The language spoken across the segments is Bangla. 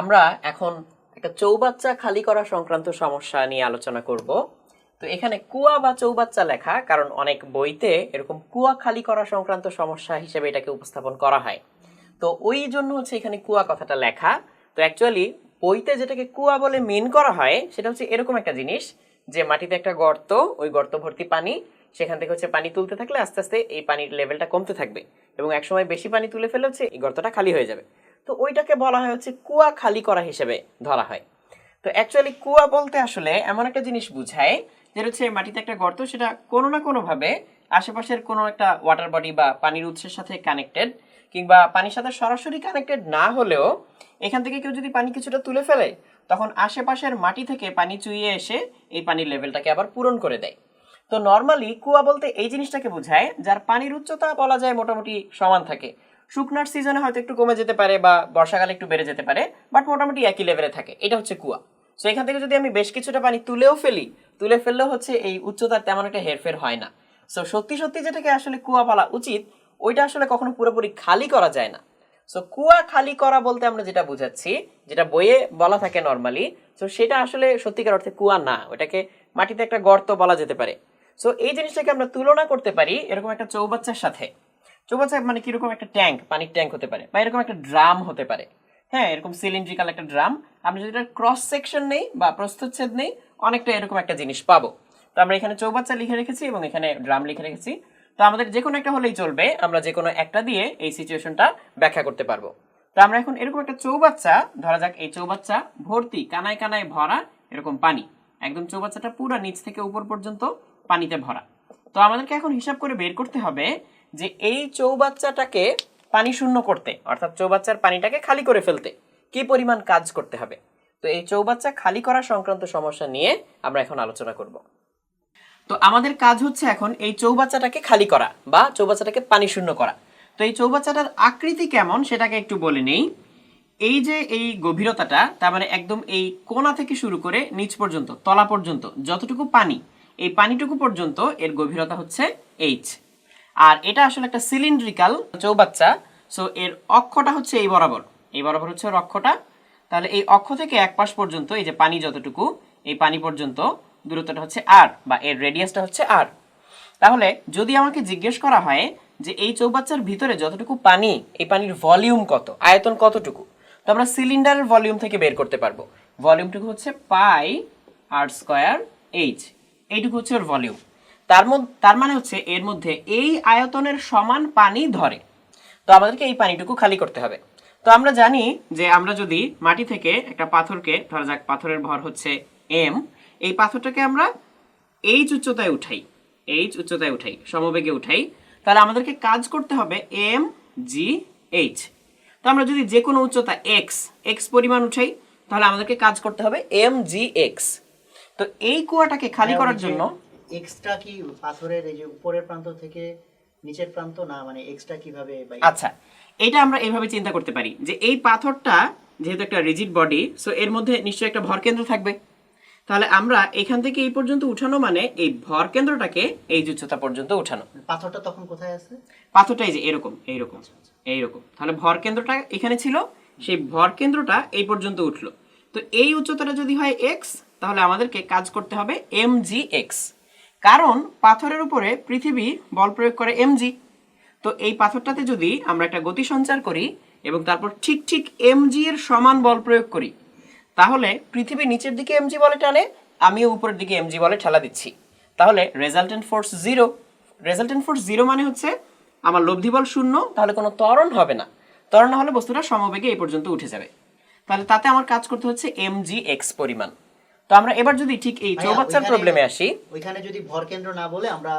আমরা এখন একটা চৌবাচ্চা খালি করা সংক্রান্ত সমস্যা নিয়ে আলোচনা করব। তো এখানে কুয়া বা চৌবাচ্চা লেখা, কারণ অনেক বইতে এরকম কুয়া খালি করা সংক্রান্ত সমস্যা হিসেবে এটাকে উপস্থাপন করা হয়। তো ওই জন্য হচ্ছে এখানে কুয়া কথাটা লেখা। তো অ্যাকচুয়ালি বইতে যেটাকে কুয়া বলে মিন করা হয়, সেটা হচ্ছে এরকম একটা জিনিস যে মাটিতে একটা গর্ত, ওই গর্ত ভর্তি পানি, সেখান থেকে হচ্ছে পানি তুলতে থাকলে আস্তে আস্তে এই পানির লেভেলটা কমতে থাকবে। এবং একসময় বেশি পানি তুলে ফেলে হচ্ছে এই গর্তটা খালি হয়ে যাবে। তো ওইটাকে বলা হয় হচ্ছে কুয়া খালি করা হিসেবে ধরা হয়। তো অ্যাকচুয়ালি কুয়া বলতে আসলে এমন একটা জিনিস বুঝায় যেটা হচ্ছে মাটিতে একটা গর্ত, সেটা কোনো না কোনোভাবে আশেপাশের কোনো একটা ওয়াটার বডি বা পানির উৎসের সাথে কানেক্টেড কিংবা পানির সাথে সরাসরি কানেক্টেড না হলেও এখান থেকে কেউ যদি পানি কিছুটা তুলে ফেলে, তখন আশেপাশের মাটি থেকে পানি চুইয়ে এসে এই পানির লেভেলটাকে আবার পূরণ করে দেয়। তো নর্মালি কুয়া বলতে এই জিনিসটাকে বোঝায় যার পানির উচ্চতা বলা যায় মোটামুটি সমান থাকে। শুকনার সিজনে হয়তো একটু কমে যেতে পারে বা বর্ষাকালে একটু বেড়ে যেতে পারে বাট মোটামুটি একই লেভেলে থাকে। এটা হচ্ছে কুয়া। সো এখান থেকে যদি আমি বেশ কিছুটা পানি তুলেও ফেলি, তুলে ফেললেও হচ্ছে এই উচ্চতার তেমন একটা হেরফের হয় না। সো সত্যি সত্যি যেটাকে আসলে কুয়া বলা উচিত, ওইটা আসলে কখনো পুরোপুরি খালি করা যায় না। সো কুয়া খালি করা বলতে আমরা যেটা বুঝাচ্ছি, যেটা বইয়ে বলা থাকে নর্মালি সো সেটা আসলে সত্যিকার অর্থে কুয়া না, ওটাকে মাটিতে একটা গর্ত বলা যেতে পারে। সো এই জিনিসটাকে আমরা তুলনা করতে পারি এরকম একটা চৌবাচ্চার সাথে। চৌবাচ্চা মানে কীরকম একটা ট্যাঙ্ক, পানির ট্যাঙ্ক হতে পারে, বা এরকম একটা ড্রাম হতে পারে। হ্যাঁ এরকম সিলিন্ড্রিক্যাল একটা ড্রাম। আমরা যদি ক্রস সেকশন নেই বা প্রস্থচ্ছেদ নেই, অনেকটা এরকম একটা জিনিস পাবো। তো আমরা এখানে চৌবাচ্চা লিখে রেখেছি এবং এখানে ড্রাম লিখে রেখেছি। তো আমাদের যে কোনো একটা হলেই চলবে, আমরা যে কোনো একটা দিয়ে এই সিচুয়েশনটা ব্যাখ্যা করতে পারব। তো আমরা এখন এরকম একটা চৌবাচ্চা, ধরা যাক এই চৌবাচ্চা ভর্তি, কানায় কানায় ভরা এরকম পানি। একদম চৌবাচ্চাটা পুরো নিচ থেকে উপর পর্যন্ত পানিতে ভরা। তো আমাদেরকে এখন হিসাব করে বের করতে হবে যে এই চৌবাচ্চাটাকে পানি শূন্য করতে, অর্থাৎ চৌবাচ্চার পানিটাকে খালি করে ফেলতে কি পরিমাণ কাজ করতে হবে? তো এই চৌবাচ্চা খালি করা সংক্রান্ত সমস্যা নিয়ে আমরা এখন আলোচনা করব। তো আমাদের কাজ হচ্ছে এখন এই চৌবাচ্চাটাকে খালি করা বা চৌবাচ্চাটাকে পানি শূন্য করা। তো এই চৌবাচ্চাটার আকৃতি কেমন সেটাকে একটু বলে নেই। এই যে এই গভীরতাটা, তার মানে একদম এই কোণা থেকে শুরু করে নিচ পর্যন্ত, তলা পর্যন্ত যতটুকু পানি, এই পানিটুকু পর্যন্ত এর গভীরতা হচ্ছে এইচ আর এটা আসলে একটা সিলিন্ড্রিক্যাল চৌবাচ্চা সো এর অক্ষটা হচ্ছে এই বরাবর। এই বরাবর হচ্ছে অক্ষটা। তাহলে এই অক্ষ থেকে এক পাশ পর্যন্ত, এই যে পানি যতটুকু, এই পানি পর্যন্ত দূরত্বটা হচ্ছে আর বা এর রেডিয়াসটা হচ্ছে আর তাহলে যদি আমাকে জিজ্ঞেস করা হয় যে এই চৌবাচ্চার ভিতরে যতটুকু পানি, এই পানির ভলিউম কত, আয়তন কতটুকু, তো আমরা সিলিন্ডারের ভলিউম থেকে বের করতে পারব। ভলিউমটুকু হচ্ছে পাই আর স্কোয়ার এইচ এইটুকু হচ্ছে ওর ভলিউম তার মধ্যে তার মানে হচ্ছে এর মধ্যে এই আয়তনের সমান পানি ধরে। তো আমাদেরকে এই পানিটুকু খালি করতে হবে। তো আমরা জানি যে আমরা যদি মাটি থেকে একটা পাথরকে ধরা যাক পাথরের ভর হচ্ছে এম এই পাথরটাকে আমরা এইচ উচ্চতায় উঠাই এইচ উচ্চতায় উঠাই সমবেগে উঠাই তাহলে আমাদেরকে কাজ করতে হবে এম জি এইচ তো আমরা যদি যে কোনো উচ্চতা এক্স এক্স পরিমাণ উঠাই তাহলে আমাদেরকে কাজ করতে হবে এম জি এক্স তো এই কুয়াটাকে খালি হ্যাঁ, করার জন্য এক্সট্রা কি পাথরের এই যে উপরের প্রান্ত থেকে নিচের প্রান্ত? না মানে এক্সট্রা কীভাবে আচ্ছা এটা আমরা এইভাবে চিন্তা করতে পারি যে এই পাথরটা যেহেতু একটা রিজিড বডি সো এর মধ্যে নিশ্চয়ই একটা ভর কেন্দ্র থাকবে। তাহলে আমরা এখান থেকে এই পর্যন্ত উঠানো মানে এই ভর কেন্দ্রটাকে এই উচ্চতা পর্যন্ত উঠানো। পাথরটা তখন কোথায় আছে? পাথরটা এই যে এরকম এইরকম এইরকম। তাহলে ভর কেন্দ্রটা এখানে ছিল সেই ভর কেন্দ্রটা এই পর্যন্ত উঠল। তো এই উচ্চতাটা যদি হয় এক্স তাহলে আমাদেরকে কাজ করতে হবে এম জি এক্স কারণ পাথরের উপরে পৃথিবী বল প্রয়োগ করে এম জি তো এই পাথরটাতে যদি আমরা একটা গতি সঞ্চার করি এবং তারপর ঠিক ঠিক এম জি এর সমান বল প্রয়োগ করি, তাহলে পৃথিবী নিচের দিকে এমজি বলে টানে, আমিও উপরের দিকে এমজি বলে ঠেলা দিচ্ছি। তাহলে resultant force zero resultant force zero মানে হচ্ছে আমার লব্ধি বল শূন্য, তাহলে কোনো ত্বরণ হবে না। ত্বরণ হলে বস্তুটা সমবেগে এই পর্যন্ত উঠে যাবে। তাহলে তাতে আমার কাজ করতে হচ্ছে এমজি এক্স পরিমাণ। তো আমরা এবার যদি ঠিক এই চৌবাচ্চার প্রবলেমে আসি। ওইখানে যদি ভর কেন্দ্র না বলে আমরা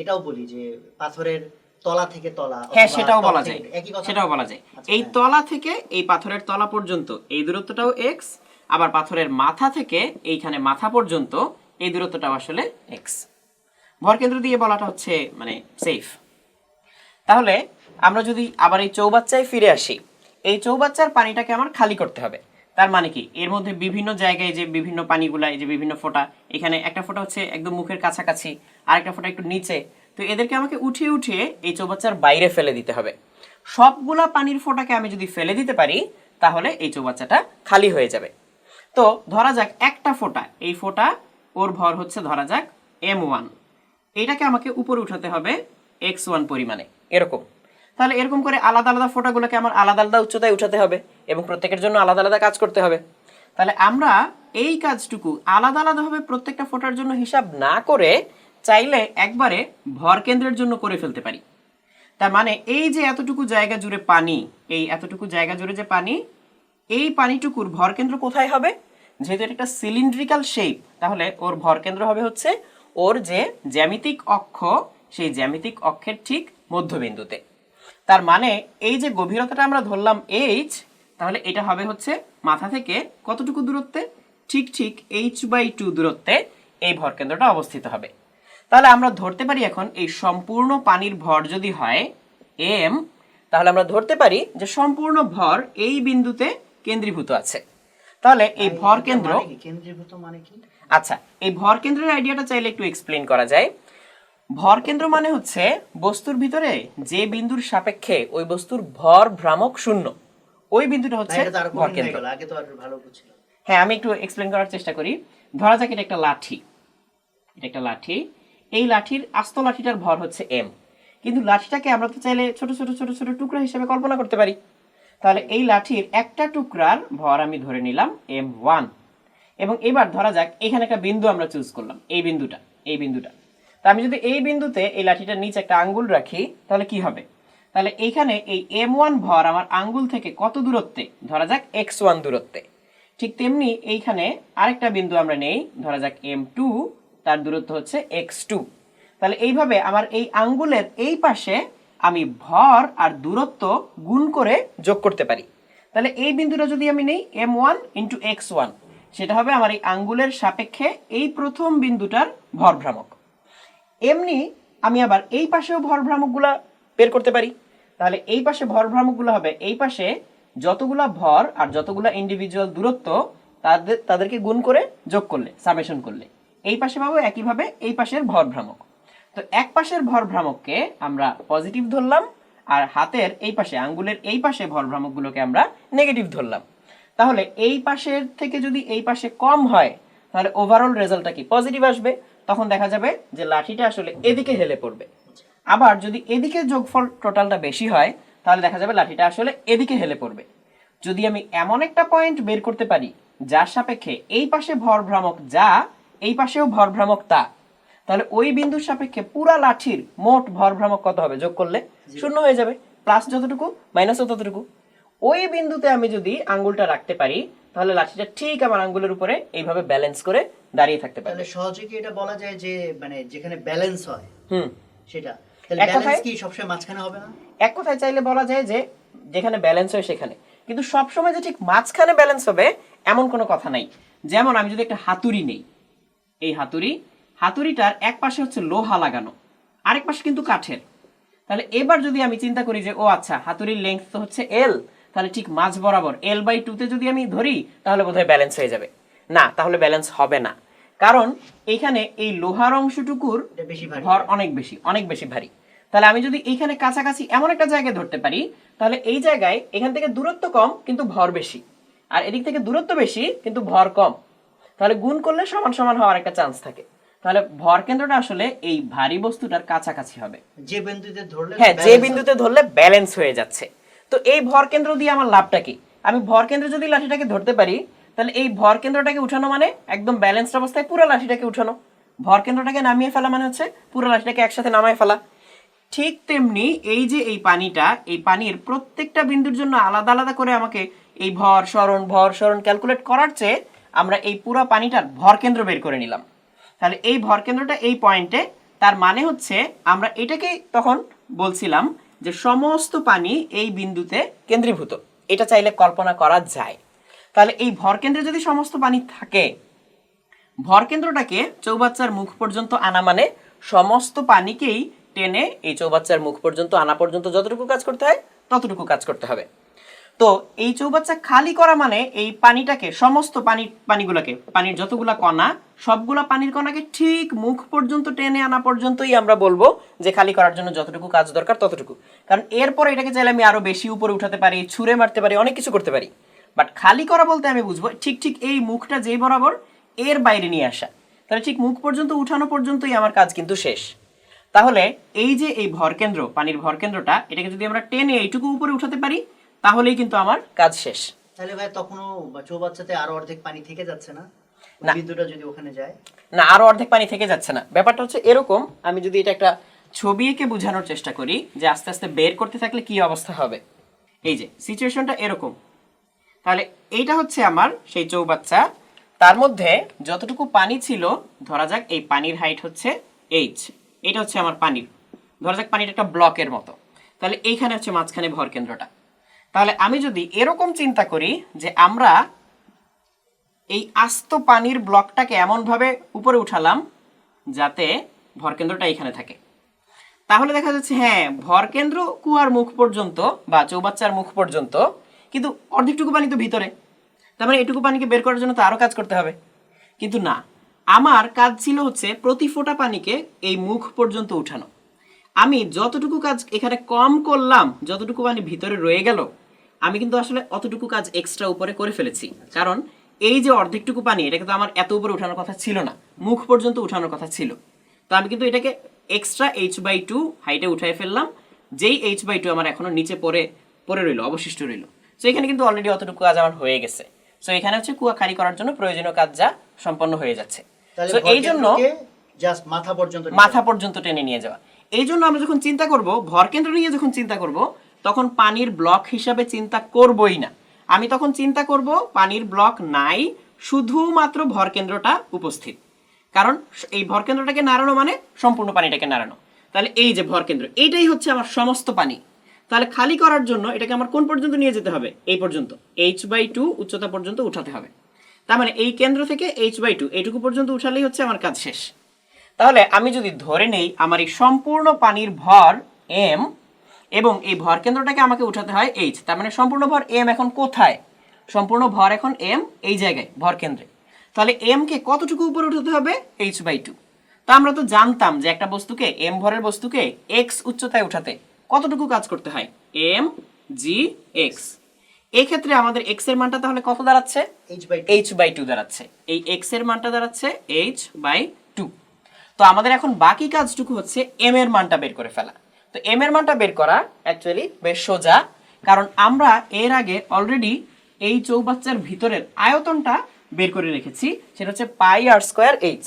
এটাও বলি যে পাথরের তলা থেকে তলা হ্যাঁ সেটাও বলা যায়। সেটাও বলা যায়। এই হ্যাঁ। তলা থেকে এই পাথরের তলা পর্যন্ত এই দূরত্বটাও এক্স আবার পাথরের মাথা থেকে এইখানে মাথা পর্যন্ত এই দূরত্বটাও আসলে এক্স ভরকেন্দ্র দিয়ে বলাটা হচ্ছে মানে সেফ তাহলে আমরা যদি আবার এই চৌবাচ্চায় ফিরে আসি এই চৌবাচ্চার পানিটাকে আমার খালি করতে হবে। তার মানে কি? এর মধ্যে বিভিন্ন জায়গায় যে বিভিন্ন পানিগুলা, এই যে বিভিন্ন ফোঁটা, এখানে একটা ফোঁটা হচ্ছে একদম মুখের কাছাকাছি আর একটা ফোঁটা একটু নিচে। তো এদেরকে আমাকে উঠিয়ে উঠিয়ে এই চৌবাচ্চার বাইরে ফেলে দিতে হবে। সবগুলা পানির ফোঁটাকে আমি যদি ফেলে দিতে পারি, তাহলে এই চৌবাচ্চাটা খালি হয়ে যাবে। তো ধরা যাক একটা ফোঁটা, এই ফোঁটা, ওর ভর হচ্ছে ধরা যাক এম ওয়ান। এটাকে আমাকে উপরে উঠাতে হবে এক্স ওয়ান পরিমাণে, এরকম। তাহলে এরকম করে আলাদা আলাদা ফোঁটাগুলোকে আমার আলাদা আলাদা উচ্চতায় উঠাতে হবে এবং প্রত্যেকের জন্য আলাদা আলাদা কাজ করতে হবে। তাহলে আমরা এই কাজটুকু আলাদা আলাদাভাবে প্রত্যেকটা ফোঁটার জন্য হিসাব না করে চাইলে একবারে ভর কেন্দ্রের জন্য করে ফেলতে পারি। তার মানে এই যে এতটুকু জায়গা জুড়ে পানি, এই এতটুকু জায়গা জুড়ে যে পানি, এই পানিটুকুর ভর কেন্দ্র কোথায় হবে? যেহেতু এটা একটা সিলিন্ড্রিক্যাল শেপ তাহলে ওর ভর কেন্দ্র হবে হচ্ছে ওর যে জ্যামিতিক অক্ষ, সেই জ্যামিতিক অক্ষের ঠিক মধ্যবিন্দুতে। তার মানে এই যে গভীরতাটা আমরা ধরলাম এইচ তাহলে এটা হবে হচ্ছে মাথা থেকে কতটুকু দূরত্বে? ঠিক ঠিক এইচ বাই টু দূরত্বে এই ভর কেন্দ্রটা অবস্থিত হবে। তাহলে আমরা ধরতে পারি এখন এই সম্পূর্ণ পানির ভর যদি হয় এম তাহলে আমরা ধরতে পারি যে সম্পূর্ণ ভর এই বিন্দুতে কেন্দ্রীভূত আছে। তাহলে এই ভর কেন্দ্র মানে কেন্দ্রীভূত মানে কি? আচ্ছা এই ভর কেন্দ্রের আইডিয়াটা চাইলে একটু এক্সপ্লেন করা যায়। ভর কেন্দ্র মানে হচ্ছে বস্তুর ভিতরে যে বিন্দুর সাপেক্ষে ওই বস্তুর ভর ভ্রামক শূন্য। ওই বিন্দুটা হচ্ছে ভর কেন্দ্র। আগে তো আর ভালো বুঝছিলাম হ্যাঁ আমি একটু এক্সপ্লেন করার চেষ্টা করি। ধরা যাক এটা একটা লাঠি। এটা একটা লাঠি। এই লাঠির আস্ত লাঠিটার ভর হচ্ছে এম কিন্তু লাঠিটাকে আমরা তো চাইলে ছোট ছোট ছোট ছোট টুকরা হিসেবে কল্পনা করতে পারি। তাহলে এই লাঠির একটা টুকরার ভর আমি ধরে নিলাম এম ওয়ান এবং এবার ধরা যাক এখানে একটা বিন্দু আমরা চুজ করলাম এই বিন্দুটা এই বিন্দুটা। তা আমি যদি এই বিন্দুতে এই লাঠিটার নিচে একটা আঙ্গুল রাখি, তাহলে কি হবে? তাহলে এইখানে এই এম ওয়ান ভর আমার আঙ্গুল থেকে কত দূরত্বে? ধরা যাক এক্স ওয়ান দূরত্বে। ঠিক তেমনি এইখানে আরেকটা বিন্দু আমরা নেই, ধরা যাক এম টু তার দূরত্ব হচ্ছে এক্স টু তাহলে এইভাবে আমার এই আঙ্গুলের এই পাশে আমি ভর আর দূরত্ব গুণ করে যোগ করতে পারি। তাহলে এই বিন্দুটা যদি আমি নেই M one into X one সেটা হবে আমার এই আঙ্গুলের সাপেক্ষে এই প্রথম বিন্দুটার ভর ভ্রামক। এমনি আমি আবার এই পাশেও ভর ভ্রামকগুলা বের করতে পারি। তাহলে এই পাশে ভর ভ্রামকগুলো হবে, এই পাশে যতগুলা ভর আর যতগুলা ইন্ডিভিজুয়াল দূরত্ব তাদের, তাদেরকে গুণ করে যোগ করলে সামেশন করলে। এই পাশে পাবো একইভাবে এই পাশের ভর ভ্রামক। তো এক পাশের ভর ভ্রামককে আমরা পজিটিভ ধরলাম আর হাতের এই পাশে, আঙ্গুলের এই পাশে ভর ভ্রামকগুলোকে আমরা নেগেটিভ ধরলাম। তাহলে এই পাশের থেকে যদি এই পাশে কম হয়, তাহলে ওভারঅল রেজাল্টটা কি? পজিটিভ আসবে। তখন দেখা যাবে যে লাঠিটা আসলে এদিকে হেলে পড়বে। আবার যদি এদিকে যোগফল টোটালটা বেশি হয়, তাহলে দেখা যাবে লাঠিটা আসলে এদিকে হেলে পড়বে। যদি আমি এমন একটা পয়েন্ট বের করতে পারি, যার সাপেক্ষে এই পাশে ভর ভ্রামক যা, এই পাশেও ভর ভ্রামক তা, তাহলে ওই বিন্দুর সাপেক্ষে পুরা লাঠির মোট ভর ভ্রামক কত হবে? যোগ করলে শূন্য হয়ে যাবে। প্লাস যতটুকু মাইনাসও ততটুকু। ওই বিন্দুতে আমি যদি আঙ্গুলটা রাখতে পারি তাহলে লাঠিটা ঠিক আমার আঙ্গুলের উপরে এইভাবে ব্যালেন্স করে দাঁড়িয়ে থাকতে তাহলে সহজে কি এটা বলা যায় যে মানে যেখানে ব্যালেন্স হয় হুম। সেটা? এক কথায়- কি সবসময় মাঝখানে হবে না? এক কথায় চাইলে বলা যায় যে যেখানে ব্যালেন্স হয় সেখানে। কিন্তু সবসময় যে ঠিক মাঝখানে ব্যালেন্স হবে এমন কোনো কথা নাই। যেমন আমি যদি একটা হাতুড়ি নেই এই হাতুড়ি হাতুড়িটার এক পাশে হচ্ছে লোহা লাগানো আরেক পাশে কিন্তু কাঠের। তাহলে এবার যদি আমি চিন্তা করি যে ও আচ্ছা হাতুড়ির লেন্থ তো হচ্ছে এল তাহলে ঠিক মাঝ বরাবর এল বাই টুতে যদি আমি ধরি তাহলে বোধহয় ব্যালেন্স হয়ে যাবে। না তাহলে ব্যালেন্স হবে না। কারণ এইখানে এই লোহার অংশটুকুর বেশি ভর। অনেক বেশি অনেক বেশি ভারী। তাহলে আমি যদি এইখানে কাছাকাছি এমন একটা জায়গায় ধরতে পারি তাহলে এই জায়গায় এখান থেকে দূরত্ব কম কিন্তু ভর বেশি। আর এদিক থেকে দূরত্ব বেশি কিন্তু ভর কম। তাহলে গুণ করলে সমান সমান হওয়ার একটা চান্স থাকে। তাহলে ভর কেন্দ্রটা আসলে এই ভারী বস্তুটার কাছাকাছি হবে। যে বিন্দুতে ধরলে হ্যাঁ যে বিন্দুতে ধরলে ব্যালেন্স হয়ে যাচ্ছে। তো এই ভর কেন্দ্র দিয়ে আমার লাভটা কি? আমি ভর কেন্দ্র যদি লাঠিটাকে ধরতে পারি, তাহলে এই ভর কেন্দ্রটাকে উঠানো মানে একদম ব্যালেন্সড অবস্থায় পুরো লাঠিটাকে উঠানো। ভর কেন্দ্রটাকে নামিয়ে ফেলা মানে হচ্ছে পুরো লাঠিটাকে একসাথে নামায় ফেলা। ঠিক তেমনি এই যে এই পানিটা, এই পানির প্রত্যেকটা বিন্দুর জন্য আলাদা আলাদা করে আমাকে এই ভর, সরণ ভর, সরণ ক্যালকুলেট করার চেয়ে আমরা এই পুরো পানিটার ভর কেন্দ্র বের করে নিলাম। তাহলে এই ভর কেন্দ্রটা এই পয়েন্টে তার মানে হচ্ছে আমরা এটাকেই তখন বলছিলাম যে সমস্ত পানি এই বিন্দুতে কেন্দ্রীভূত, এটা চাইলে কল্পনা করা যায়। তাহলে এই ভরকেন্দ্রে যদি সমস্ত পানি থাকে ভরকেন্দ্রটাকে চৌবাচ্চার মুখ পর্যন্ত আনা মানে সমস্ত পানিকেই টেনে এই চৌবাচ্চার মুখ পর্যন্ত আনা পর্যন্ত যতটুকু কাজ করতে হয়, ততটুকু কাজ করতে হবে। তো এই চৌবাচ্চা খালি করা মানে এই পানিটাকে, সমস্ত পানি, পানিগুলোকে, পানির যতগুলা কণা, সবগুলা পানির কণাকে ঠিক মুখ পর্যন্ত, টেনে আনা পর্যন্তই আমরা বলব যে খালি করার জন্য যতটুকু কাজ দরকার ততটুকু। কারণ এরপর এটাকে চাইলে আমি আরও বেশি উপরে উঠাতে পারি, ছুঁড়ে মারতে পারি, অনেক কিছু করতে পারি। বাট খালি করা বলতে আমি বুঝব, ঠিক ঠিক এই মুখটা যেই বরাবর, এর বাইরে নিয়ে আসা। তাহলে ঠিক মুখ পর্যন্ত, উঠানো পর্যন্তই আমার কাজ কিন্তু শেষ। তাহলে এই যে এই ভরকেন্দ্র পানির ভরকেন্দ্রটা এটাকে যদি আমরা টেনে এইটুকু উপরে উঠাতে পারি তাহলেই কিন্তু আমার কাজ শেষ। তাহলে ভাই তখনও চৌবাচ্চাতে আরও অর্ধেক পানি থেকে যাচ্ছে না? না। বিদ্যুৎটা যদি ওখানে যায়? না আরও অর্ধেক পানি থেকে যাচ্ছে না। ব্যাপারটা হচ্ছে এরকম আমি যদি এটা একটা ছবি এঁকে বোঝানোর চেষ্টা করি যে আস্তে আস্তে বের করতে থাকলে কি অবস্থা হবে। এই যে সিচুয়েশনটা এরকম। তাহলে এইটা হচ্ছে আমার সেই চৌবাচ্চা। তার মধ্যে যতটুকু পানি ছিল ধরা যাক এই পানির হাইট হচ্ছে এইচ এটা হচ্ছে আমার পানির। ধরা যাক পানিটা একটা ব্লকের মতো। তাহলে এইখানে হচ্ছে মাঝখানে ভর কেন্দ্রটা। তাহলে আমি যদি এরকম চিন্তা করি যে আমরা এই আস্ত পানির ব্লকটাকে এমনভাবে উপরে উঠালাম যাতে ভরকেন্দ্রটা এখানে থাকে। তাহলে দেখা যাচ্ছে হ্যাঁ ভরকেন্দ্র কুয়ার মুখ পর্যন্ত বা চৌবাচ্চার মুখ পর্যন্ত কিন্তু অর্ধেকটুকু পানি তো ভিতরে। তার মানে এটুকু পানিকে বের করার জন্য তো আরও কাজ করতে হবে। কিন্তু না, আমার কাজ ছিল হচ্ছে প্রতি ফোঁটা পানিকে এই মুখ পর্যন্ত উঠানো। আমি যতটুকু কাজ এখানে কম করলাম যতটুকু পানি ভিতরে রয়ে গেল আমি কিন্তু আসলে অতটুকু কাজ এক্সট্রা উপরে করে ফেলেছি। কারণ এই যে অর্ধেকটুকু পানি এটাকে তো আমার এত উপরে উঠানোর কথা ছিল না মুখ পর্যন্ত উঠানোর কথা ছিল। তো আমি কিন্তু এটাকে এক্সট্রা এইচ বাই টু হাইটে উঠাই ফেললাম যেই এইচ বাই টু আমার এখনও নিচে পড়ে পড়ে রইল অবশিষ্ট রইল। তো এখানে কিন্তু অলরেডি অতটুকু কাজ আমার হয়ে গেছে। সো এখানে হচ্ছে কুয়া খালি করার জন্য প্রয়োজনীয় কাজ যা সম্পন্ন হয়ে যাচ্ছে। তো এই জন্য জাস্ট মাথা পর্যন্ত মাথা পর্যন্ত টেনে নিয়ে যাওয়া। এই জন্য আমরা যখন চিন্তা করব ভরকেন্দ্র নিয়ে যখন চিন্তা করব, তখন পানির ব্লক হিসাবে চিন্তা করবই না। আমি তখন চিন্তা করব, পানির ব্লক নাই, শুধুমাত্র ভরকেন্দ্রটা উপস্থিত। কারণ এই ভরকেন্দ্রটাকে নাড়ানো মানে সম্পূর্ণ পানিটাকে নাড়ানো। তাহলে এই যে ভরকেন্দ্র এইটাই হচ্ছে আমার সমস্ত পানি। তাহলে খালি করার জন্য এটাকে আমার কোন পর্যন্ত নিয়ে যেতে হবে? এই পর্যন্ত। এইচ বাই টু উচ্চতা পর্যন্ত উঠাতে হবে। তার মানে এই কেন্দ্র থেকে এইচ বাই টু এইটুকু পর্যন্ত উঠালেই হচ্ছে আমার কাজ শেষ। তাহলে আমি যদি ধরে নেই আমার এই সম্পূর্ণ পানির ভর এম এবং এই ভর কেন্দ্রটাকে আমাকে উঠাতে হয় এইচ তার মানে সম্পূর্ণ ভর এম এখন কোথায়? সম্পূর্ণ ভর এখন এম এই জায়গায় ভর কেন্দ্রে। তাহলে এম কে কতটুকু উপরে উঠাতে হবে? এইচ বাই টু তা আমরা তো জানতাম যে একটা বস্তুকে এম ভরের বস্তুকে এক্স উচ্চতায় উঠাতে কতটুকু কাজ করতে হয়? এম জি এক্স এক্ষেত্রে আমাদের এক্সের মানটা তাহলে কত দাঁড়াচ্ছে? H by H by two দাঁড়াচ্ছে। এই এক্সের মানটা দাঁড়াচ্ছে এইচ বাই তো আমাদের এখন বাকি কাজটুকু হচ্ছে এম এর মানটা বের করে ফেলা। তো এম এর মানটা বের করা অ্যাকচুয়ালি বেশ সোজা কারণ আমরা এর আগে অলরেডি এই চৌবাচ্চার ভিতরের আয়তনটা বের করে রেখেছি সেটা হচ্ছে পাই আর স্কোয়ার এইচ।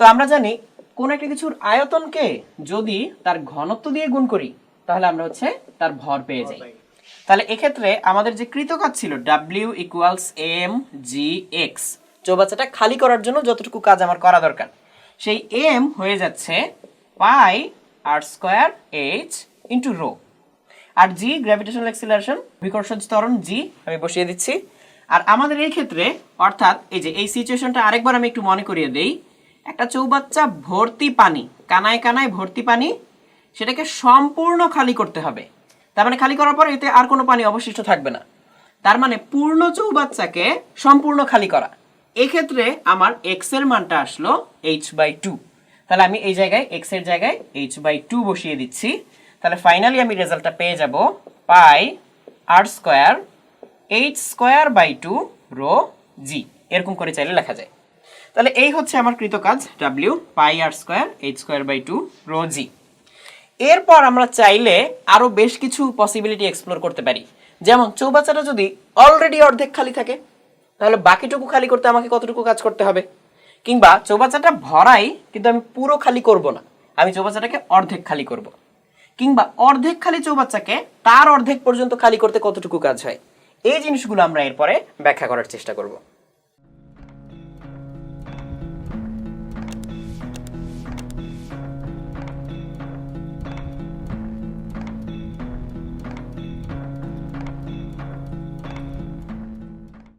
তো আমরা জানি কোন একটা কিছুর আয়তনকে যদি তার ঘনত্ব দিয়ে গুণ করি তাহলে আমরা হচ্ছে তার ভর পেয়ে যাই। তাহলে এক্ষেত্রে আমাদের যে কৃতকাজ ছিল W equals M G X চৌবাচ্চাটা খালি করার জন্য যতটুকু কাজ আমার করা দরকার। সেই এম হয়ে যাচ্ছে pi R square H into rho আর জি গ্র্যাভিটেশনাল অ্যাক্সিলারেশন বিকর্ষজ ত্বরণ জি আমি বসিয়ে দিচ্ছি। আর আমাদের এই ক্ষেত্রে, অর্থাৎ এই যে এই সিচুয়েশনটা আরেকবার আমি একটু মনে করিয়ে দেই, একটা চৌবাচ্চা ভর্তি পানি, কানায় কানায় ভর্তি পানি, সেটাকে সম্পূর্ণ খালি করতে হবে। তার মানে খালি করার পর এতে আর কোনো পানি অবশিষ্ট থাকবে না। তার মানে পূর্ণ চৌবাচ্চাকে সম্পূর্ণ খালি করা। এক্ষেত্রে আমার এক্সের মানটা আসলো এইচ বাই টু তাহলে আমি এই জায়গায় এক্সের জায়গায় এইচ বাই টু বসিয়ে দিচ্ছি। তাহলে ফাইনালি আমি রেজাল্টটা পেয়ে যাব pi R square H square by two rho G এরকম করে চাইলে লেখা যায়। তাহলে এই হচ্ছে আমার কৃতকাজ W pi R square H square by two rho G এরপর আমরা চাইলে আরও বেশ কিছু পসিবিলিটি এক্সপ্লোর করতে পারি। যেমন চৌবাচ্চাটা যদি অলরেডি অর্ধেক খালি থাকে তাহলে বাকিটুকু খালি করতে আমাকে কতটুকু কাজ করতে হবে? কিংবা চৌবাচ্চাটা ভরাই, কিন্তু আমি পুরো খালি করব না। আমি চৌবাচ্চাটাকে অর্ধেক খালি করব। কিংবা অর্ধেক খালি চৌবাচ্চাকে তার অর্ধেক পর্যন্ত খালি করতে কতটুকু কাজ হয়? এই জিনিসগুলো আমরা এরপরে ব্যাখ্যা করার চেষ্টা করব।